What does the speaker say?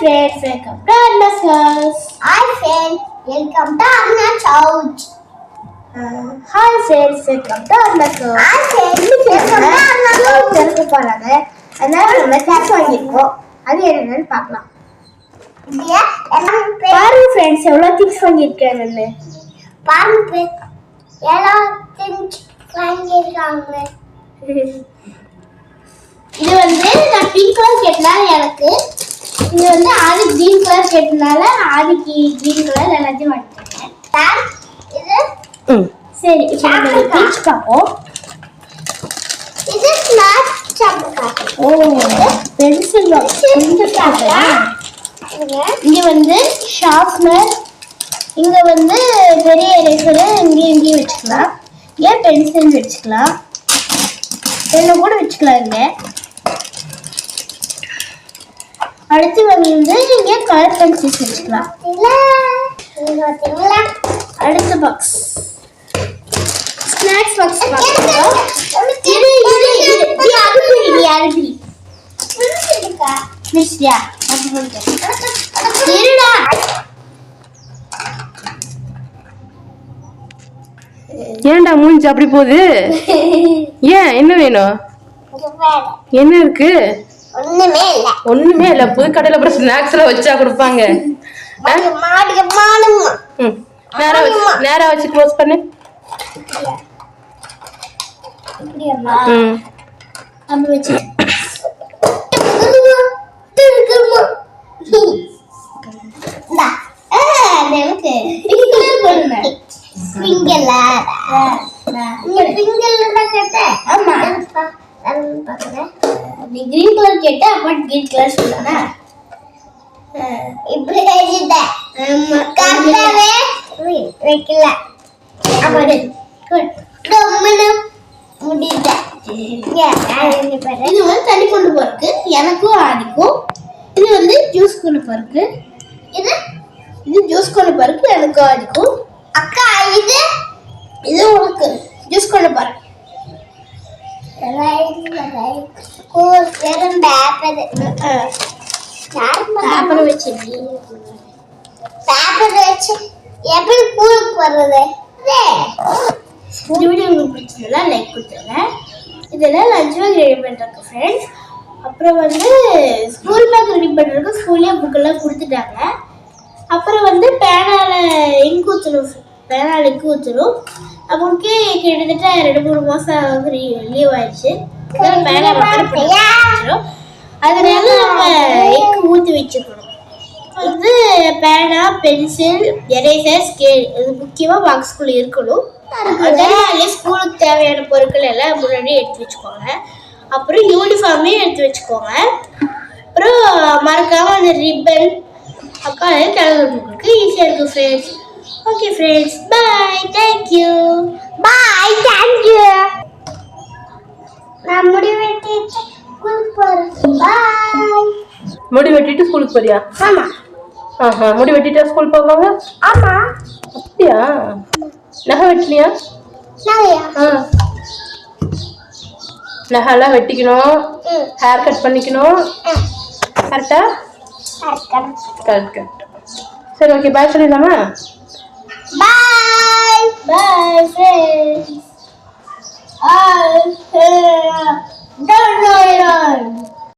Friends welcome to அண்ணாஸ் house hi friend welcome to அண்ணா சவுச் hi friends welcome to அண்ணாஸ் hi friend welcome to அண்ணா சவுச் திறக்க போறாங்க அதனால நம்ம கேஸ் வாங்கியிருக்கோம் அது என்னன்னு பார்க்கலாம். பாருங்க ஃப்ரெண்ட்ஸ் எவ்வளோ திங்ஸ் வாங்கியிருக்கேன்னு பாருங்க பேர் எல்லாம் திங்ஸ் வாங்கியிருக்காங்க. இது வந்து நான் பிங்க் கலர் கேட்டனால எனக்கு இது வந்து ஆதி கிரீன் கலர் கேட்டனால ஆதிக்கு கிரீன் கலர் எல்லாத்தையும் வாங்கிட்டேன் இது சரி இப்போ நம்ம. பீச் பார்ப்போம். இது ஸ்நாக் ஓ பென்சில் இங்க வந்து ஷார்ப்னர் இங்க வந்து பெரிய எரேசர் இங்கேயும் இங்கேயும் வச்சுக்கலாம். ஏன் பென்சில் வச்சுக்கலாம்? என்ன கூட வச்சுக்கலாம் இங்க. அடுத்து வந்து இங்க கலர் பென்சில்ஸ் வச்சுக்கலாம் பாத்தீங்களா? அடுத்த பாக்ஸ் ஸ்நாக்ஸ் பாக்ஸ் இது இது மிஸ்யா இருடா. ஏன்டா மூஞ்சி அப்படி போகுது? ஏன் என்ன வேணும்? என்ன இருக்கு? ஒண்ணுமே இல்ல. ஒண்ணுமே இல்ல. புது கடையில அப்புறம் ஸ்நாக்ஸ் எல்லாம் வச்சா கொடுப்பாங்க. நேரா வச்சு நேரா வச்சு க்ளோஸ் பண்ணு. ஆமா. பாக்குறேன் நீ கிரீன் கலர் கேட்ட அப்பா கிரீன் கலர் சொன்னானா இப்படி வச்சுட்டேன் ஆமா கரெக்டாவே வைக்கல. அப்படி குட் ரொம்பனு முடிட்டேன் இது வந்து தண்ணி கொண்டு போறதுக்கு எனக்கும் ஆடிக்கும் இது வந்து ஜூஸ் கொண்டு போறதுக்கு. இது இது ஜூஸ் கொண்டு போறதுக்கு எனக்கும் ஆடிக்கும் அக்கா இது பேப்பர் வச்சு. பேப்பர் வச்சு. எப்படி கூழுக்கு போடுறது? இந்த வீடியோ உங்களுக்கு பிடிச்சதுன்னா லைக் கொடுத்துருங்க. இதெல்லாம் லஞ்ச் பேக் ரெடி பண்ணுறதுக்கு ஃப்ரெண்ட்ஸ் அப்புறம் வந்து ஸ்கூல் பேக் ரெடி பண்ணுறதுக்கு ஸ்கூல்லேயே புக்கெல்லாம் கொடுத்துட்டாங்க. அப்புறம் வந்து பேனால இங்க் ஊற்றணும் பேனால இங்க் ஊற்றணும் அவங்களுக்கு கிட்டத்தட்ட ரெண்டு மூணு மாதம் லீவ் ஆயிடுச்சு. அதனால அதனால நம்ம இங்க் ஊற்றி வச்சுக்கணும். வந்து பேனா பென்சில் எரேசர் ஸ்கேல் இது முக்கியமாக பாக்ஸ்குள்ளே இருக்கணும். அதனால ஸ்கூலுக்கு தேவையான பொருட்கள் எல்லாம் முன்னாடி எடுத்து வச்சுக்கோங்க. அப்புறம் யூனிஃபார்மே எடுத்து வச்சுக்கோங்க. அப்புறம் மறக்காம அந்த ரிப்பன் அக்கா கலந்து ஈஸியாக இருக்கும் friends okay friends bye thank you bye thank you நான் முடி வெட்டிட்டு ஸ்கூலுக்கு போறேன் பாய் முடி வெட்டிட்டு ஸ்கூலுக்கு போறியா? ஆமா. ஆஹா முடி வெட்டிட்டா ஸ்கூல் போவாங்க? ஆமா. அப்படியா? நகை வெட்டினியா? ஆ. நகைலாம் வெட்டிக்கணும். ஹேர் கட் பண்ணிக்கணும். கரெக்ட் கரெக்ட் கரெக்ட் சரி ஓகே பாய் சொல்லிடலாமா? பாய்